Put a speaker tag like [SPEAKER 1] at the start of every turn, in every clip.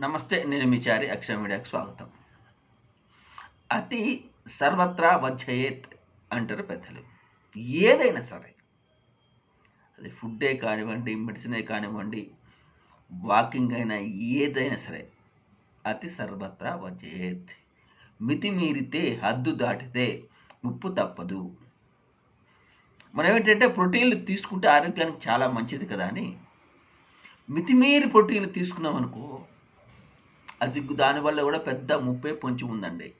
[SPEAKER 1] నమస్తే నేను మిచారి అక్షయ మీడియాకు స్వాగతం. అతి సర్వత్రా వచ్చేత్ అంటారు పెద్దలు. ఏదైనా సరే అది ఫుడ్డే కానివ్వండి మెడిసినే కానివ్వండి వాకింగ్ అయినా ఏదైనా సరే అతి సర్వత్రా వర్జయేత్ మితిమీరితే హద్దు దాటితే ఉప్పు తప్పదు. మనం ఏంటంటే ప్రోటీన్లు తీసుకుంటే ఆరోగ్యానికి చాలా మంచిది కదా అని. మితిమీరి ప్రోటీన్లు తీసుకున్నాం అనుకో అది దానివల్ల కూడా పెద్ద ముప్పే పొంచి ఉందండి.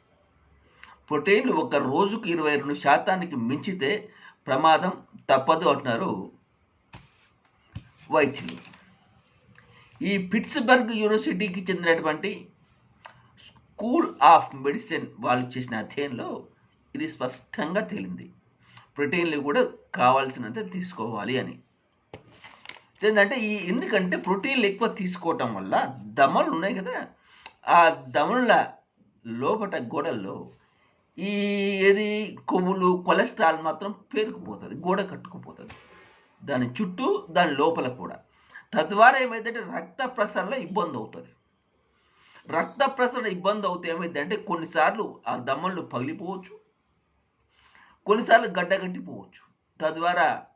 [SPEAKER 1] ప్రోటీన్లు ఒక రోజుకు ఇరవై రెండు శాతానికి మించితే ప్రమాదం తప్పదు అంటున్నారు వైద్యులు. ఈ పిట్స్బర్గ్ యూనివర్సిటీకి చెందినటువంటి స్కూల్ ఆఫ్ మెడిసిన్ వాళ్ళు చేసిన అధ్యయనంలో ఇది స్పష్టంగా తేలింది. ప్రోటీన్లు కూడా కావాల్సినంత తీసుకోవాలి అని. ఏంటంటే ఈ ఎందుకంటే ప్రోటీన్లు ఎక్కువ తీసుకోవటం వల్ల దమలు ఉన్నాయి కదా. ఆ దమనుల లోపట గోడల్లో ఈ ఏది కొవ్వులు కొలెస్ట్రాల్ మాత్రం పేరుకుపోతుంది గోడ కట్టుకుపోతుంది. దాని చుట్టూ దాని లోపల కూడా. తద్వారా ఏమైందంటే రక్త ప్రసరణ ఇబ్బంది అవుతుంది రక్త ప్రసరణ ఇబ్బంది అవుతే ఏమైందంటే కొన్నిసార్లు ఆ దమ్మలు పగిలిపోవచ్చు. కొన్నిసార్లు గడ్డగట్టిపోవచ్చు తద్వారా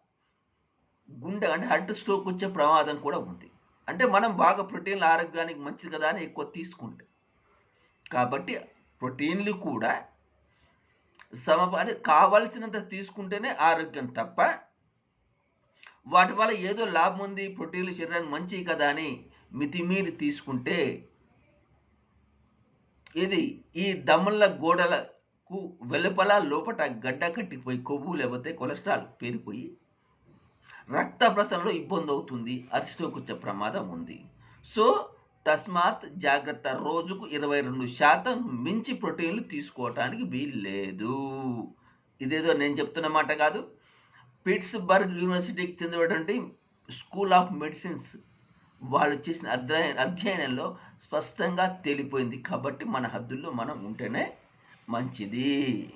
[SPEAKER 1] గుండె అంటే హార్ట్ స్ట్రోక్ వచ్చే ప్రమాదం కూడా ఉంది. అంటే మనం బాగా ప్రోటీన్లు ఆరోగ్యానికి మంచిది కదా అని ఎక్కువ తీసుకుంటే. కాబట్టి ప్రోటీన్లు కూడా సమపాలి కావలసినంత తీసుకుంటేనే ఆరోగ్యం తప్ప వాటి వల్ల ఏదో లాభం ఉంది ప్రోటీన్లు శరీరానికి మంచివి కదా అని మితిమీరి తీసుకుంటే ఇది ఈ దమ్ముల గోడలకు వెలుపల లోపట గడ్డ కట్టిపోయి కొవ్వు లేకపోతే కొలెస్ట్రాల్ పేరిపోయి రక్త ప్రసరణలో ఇబ్బంది అవుతుంది. అరిస్టోక్ వచ్చే ప్రమాదం ఉంది. సో తస్మాత్ జాగ్రత్త రోజుకు ఇరవై రెండు శాతం మించి ప్రోటీన్లు తీసుకోవటానికి వీల్లేదు. ఇదేదో నేను చెప్తున్న మాట కాదు. పిట్స్బర్గ్ యూనివర్సిటీకి చెందినటువంటి స్కూల్ ఆఫ్ మెడిసిన్స్ వాళ్ళు చేసిన అధ్యయ అధ్యయనంలో స్పష్టంగా తేలిపోయింది. కాబట్టి మన హద్దుల్లో మనం ఉంటేనే మంచిది.